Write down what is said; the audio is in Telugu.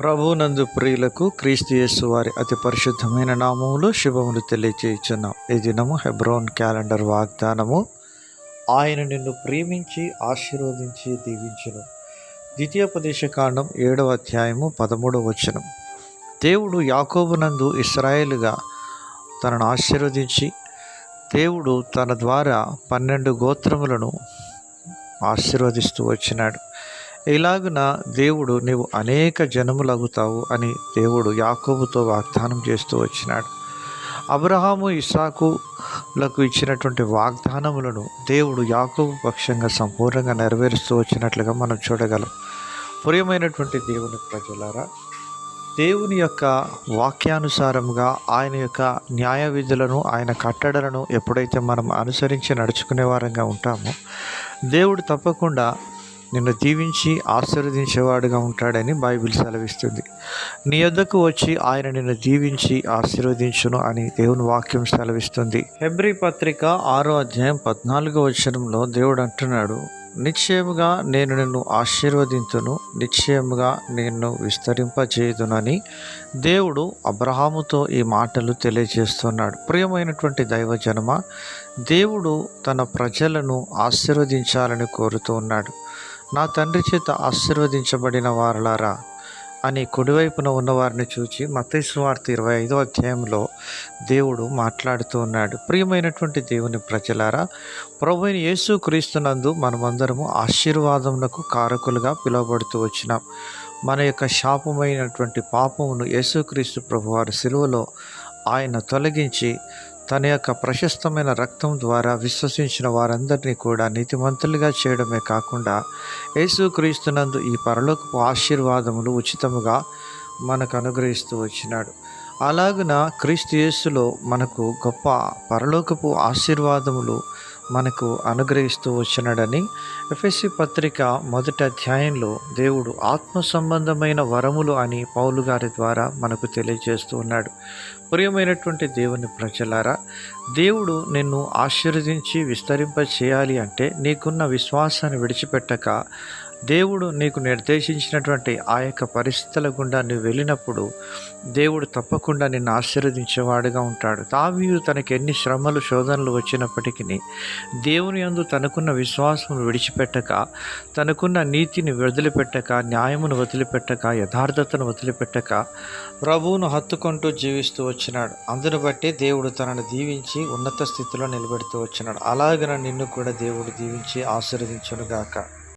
ప్రభునందు ప్రియులకు క్రీస్తు యేసు వారి అతి పరిశుద్ధమైన నామములు శుభములు తెలియచేయుచున్నాం. ఈ దినము హెబ్రోన్ క్యాలెండర్ వాగ్దానము ఆయన నిన్ను ప్రేమించి ఆశీర్వదించి దీవించును. ద్వితీయోపదేశ కాండం ఏడవ అధ్యాయము పదమూడవ వచనం. దేవుడు యాకోబునందు ఇస్రాయేలుగా తనను ఆశీర్వదించి దేవుడు తన ద్వారా పన్నెండు గోత్రములను ఆశీర్వదిస్తూ వచ్చినాడు. ఇలాగున దేవుడు నీవు అనేక జనములగుతావు అని దేవుడు యాకోబుతో వాగ్దానం చేస్తూ వచ్చినాడు. అబ్రహాము ఇసాకులకు ఇచ్చినటువంటి వాగ్దానములను దేవుడు యాకోబు పక్షంగా సంపూర్ణంగా నెరవేరుస్తూ వచ్చినట్లుగా మనం చూడగలం. ప్రియమైనటువంటి దేవుని ప్రజలారా దేవుని యొక్క వాక్యానుసారంగా ఆయన యొక్క న్యాయ విధులను ఆయన కట్టడలను ఎప్పుడైతే మనం అనుసరించి నడుచుకునే వారంగా ఉంటామో దేవుడు తప్పకుండా నిన్ను దీవించి ఆశీర్వదించేవాడుగా ఉంటాడని బైబిల్ సెలవిస్తుంది. నీ యొద్దకు వచ్చి ఆయన నిన్ను దీవించి ఆశీర్వదించును అని దేవుని వాక్యం సెలవిస్తుంది. హెబ్రి పత్రిక ఆరో అధ్యాయం పద్నాలుగో వచనంలో దేవుడు అంటున్నాడు నిశ్చయముగా నేను నిన్ను ఆశీర్వదింతును నిశ్చయముగా నిన్ను విస్తరింపజేయుదునని దేవుడు అబ్రహాముతో ఈ మాటలు తెలియజేస్తున్నాడు. ప్రియమైనటువంటి దైవజనమ దేవుడు తన ప్రజలను ఆశీర్వదించాలని కోరుతూ ఉన్నాడు. నా తండ్రి చేత ఆశీర్వదించబడిన వారలారా అని కుడివైపున ఉన్నవారిని చూచి మతేశ్వార్త ఇరవై ఐదో అధ్యాయంలో దేవుడు మాట్లాడుతూ ఉన్నాడు. ప్రియమైనటువంటి దేవుని ప్రజలారా ప్రభు అయిన యేసు క్రీస్తునందు మనమందరము ఆశీర్వాదమునకు కారకులుగా పిలువబడుతూ వచ్చినాం. మన యొక్క శాపమైనటువంటి పాపమును యేసుక్రీస్తు ప్రభువారి సిలువలో ఆయన తొలగించి తన యొక్క ప్రశస్తమైన రక్తం ద్వారా విశ్వసించిన వారందరినీ కూడా నీతిమంతులుగా చేయడమే కాకుండా యేసుక్రీస్తునందు ఈ పరలోకపు ఆశీర్వాదములు ఉచితముగా మనకు అనుగ్రహిస్తూ వచ్చినాడు. అలాగున క్రీస్తు యేసులో మనకు గొప్ప పరలోకపు ఆశీర్వాదములు మనకు అనుగ్రహిస్తూ వచ్చినాడని ఎఫ్ఎస్సి పత్రిక మొదటి అధ్యాయంలో దేవుడు ఆత్మ సంబంధమైన వరములు అని పౌలు గారి ద్వారా మనకు తెలియజేస్తూ ఉన్నాడు. ప్రియమైనటువంటి దేవుని ప్రజలారా దేవుడు నిన్ను ఆశీర్వదించి విస్తరింప చేయాలి అంటే నీకున్న విశ్వాసాన్ని విడిచిపెట్టక దేవుడు నీకు నిర్దేశించినటువంటి ఆ యొక్క పరిస్థితుల గుండా నువ్వు వెళ్ళినప్పుడు దేవుడు తప్పకుండా నిన్ను ఆశీర్వదించేవాడుగా ఉంటాడు. తావీయు తనకి ఎన్ని శ్రమలు శోధనలు వచ్చినప్పటికీ దేవుని యందు తనకున్న విశ్వాసము విడిచిపెట్టక తనకున్న నీతిని వదిలిపెట్టక న్యాయమును వదిలిపెట్టక యథార్థతను వదిలిపెట్టక ప్రభువును హత్తుకుంటూ జీవిస్తూ వచ్చినాడు. అందును బట్టి దేవుడు తనను దీవించి ఉన్నత స్థితిలో నిలబెడుతూ వచ్చినాడు. అలాగన నిన్ను కూడా దేవుడు దీవించి ఆశీర్వదించునుగాక.